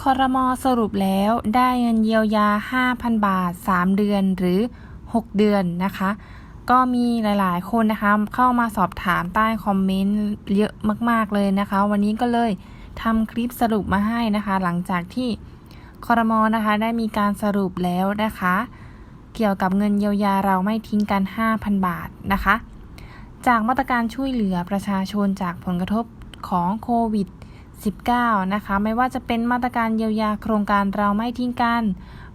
คอรมอสรุปแล้วได้เงินเยียวยา 5,000 บาท 3 เดือนหรือ 6 เดือนนะคะ ก็มีหลาย ๆ คนนะคะ เข้ามาสอบถามใต้คอมเมนต์เยอะมาก ๆ เลยนะคะ วันนี้ก็เลยทำคลิปสรุปมาให้นะคะ หลังจากที่คอรมอนะคะได้มีการสรุปแล้วนะคะ เกี่ยวกับเงินเยียวยาเราไม่ทิ้งกัน 5,000 บาทนะคะ จากมาตรการช่วยเหลือประชาชนจากผลกระทบของโควิด 19 นะคะ ไม่ว่าจะเป็นมาตรการเยียวยาโครงการเราไม่ทิ้งกัน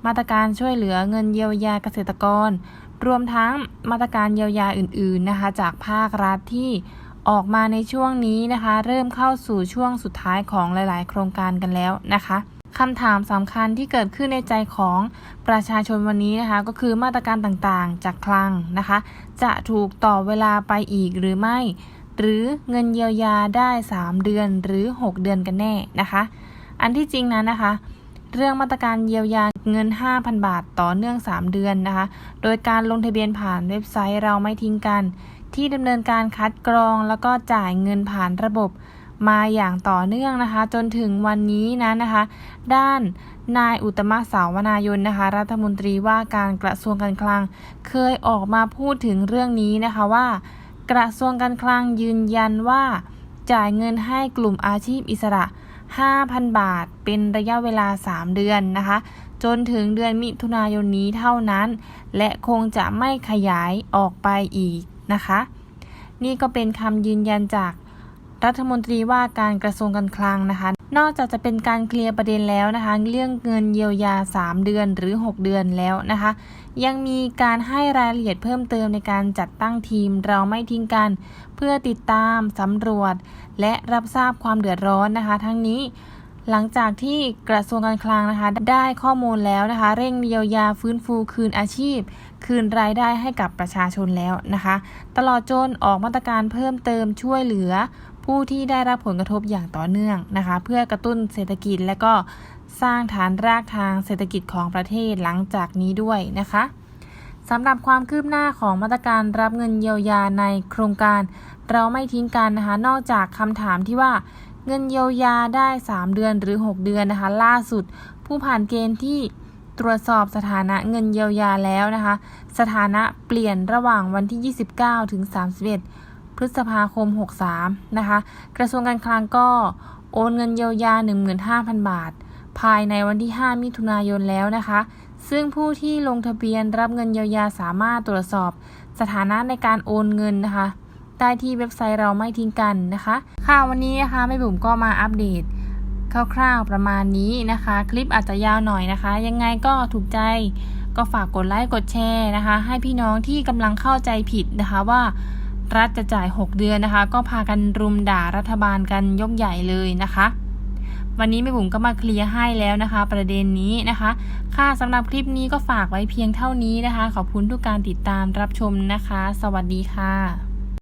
มาตรการช่วยเหลือเงินเยียวยาเกษตรกร รวมทั้งมาตรการเยียวยาอื่น ๆนะคะ จากภาครัฐที่ออกมาในช่วงนี้นะคะ เริ่มเข้าสู่ช่วงสุดท้ายของหลาย ๆ โครงการกันแล้วนะคะคำถามสำคัญที่เกิดขึ้นในใจของประชาชนวันนี้นะคะ ก็คือมาตรการต่างๆ จากคลังนะคะ จะถูกต่อเวลาไปอีกหรือไม่ หรือเงินเยียวยาได้ 3 เดือนหรือ 6 เดือนกันแน่นะคะ อันที่จริงนั้นนะคะ เรื่องมาตรการเยียวยาเงิน 5,000 บาทต่อเนื่อง 3 เดือนนะคะ โดยการลงทะเบียนผ่านเว็บไซต์เราไม่ทิ้งกัน ที่ดำเนินการคัดกรองแล้วก็จ่ายเงินผ่านระบบมาอย่างต่อเนื่องนะคะ จนถึงวันนี้นะนะคะ ด้านนายอุตมะสาวนายนนะคะ รัฐมนตรีว่าการกระทรวงการคลัง เคยออกมาพูดถึงเรื่องนี้นะคะว่า กระทรวงการคลังยืนยันว่า จ่ายเงินให้กลุ่มอาชีพอิสระ 5,000 บาท เป็นระยะเวลา 3 เดือนนะคะ จนถึงเดือนมิถุนายนนี้เท่านั้น และคงจะไม่ขยายออกไปอีกนะคะ นี่ก็เป็นคำยืนยันจากรัฐมนตรีว่าการกระทรวงการคลังนะคะ นอกจากจะเป็นการเคลียร์ประเด็นแล้วนะคะ เรื่องเงินเยียวยา 3 เดือนหรือ 6 เดือนแล้วนะคะ ยังมีการให้รายละเอียดเพิ่มเติมในการจัดตั้งทีมเราไม่ทิ้งกัน เพื่อติดตามสำรวจ และรับทราบความเดือดร้อนนะคะ ทั้งนี้หลังจากที่กระทรวงการคลังนะคะ ได้ข้อมูลแล้วนะคะ เร่งเยียวยาฟื้นฟูคืนอาชีพ คืนรายได้ให้กับประชาชนแล้วนะคะ ตลอดจนออกมาตรการเพิ่มเติมช่วยเหลือ ผู้ที่ได้รับผลกระทบอย่างต่อเนื่องนะคะ เพื่อกระตุ้นเศรษฐกิจและก็สร้างฐานรากทางเศรษฐกิจของประเทศหลังจากนี้ด้วยนะคะสำหรับความคืบหน้าของมาตรการรับเงินเยียวยาในโครงการ เราไม่ทิ้งกันนะคะ นอกจากคำถามที่ว่าเงินเยียวยาได้ 3 เดือนหรือ 6 เดือนนะคะ ล่าสุด ผู้ผ่านเกณฑ์ที่ตรวจสอบสถานะเงินเยียวยาแล้วนะคะ สถานะเปลี่ยนระหว่างวันที่ 29 ถึง 31 พฤษภาคม 63 นะคะ กระทรวงการคลังก็โอนเงินเยียวยา 15,000 บาท ภายในวันที่ 5 มิถุนายนแล้วนะคะ ซึ่งผู้ที่ลงทะเบียนรับเงินเยียวยาสามารถตรวจสอบ สถานะในการโอนเงินนะคะ ได้ที่เว็บไซต์เราไม่ทิ้งกันนะคะ ค่ะวันนี้นะคะแม่บุ๋มก็มาอัปเดตคร่าวๆประมาณนี้นะคะ คลิปอาจจะยาวหน่อยนะคะ ยังไงก็ถูกใจก็ฝากกดไลค์กดแชร์นะคะ ให้พี่น้องที่กำลังเข้าใจผิดนะคะว่า รัฐจะจ่าย 6 เดือนนะคะ ก็พากันรุมด่ารัฐบาลกันยกใหญ่เลยนะคะ วันนี้แม่บุ๋มก็มาเคลียร์ให้แล้วนะคะ ประเด็นนี้นะคะ ค่ะสำหรับคลิปนี้ก็ฝากไว้เพียงเท่านี้นะคะ ขอบคุณทุกการติดตามรับชมนะคะ สวัสดีค่ะ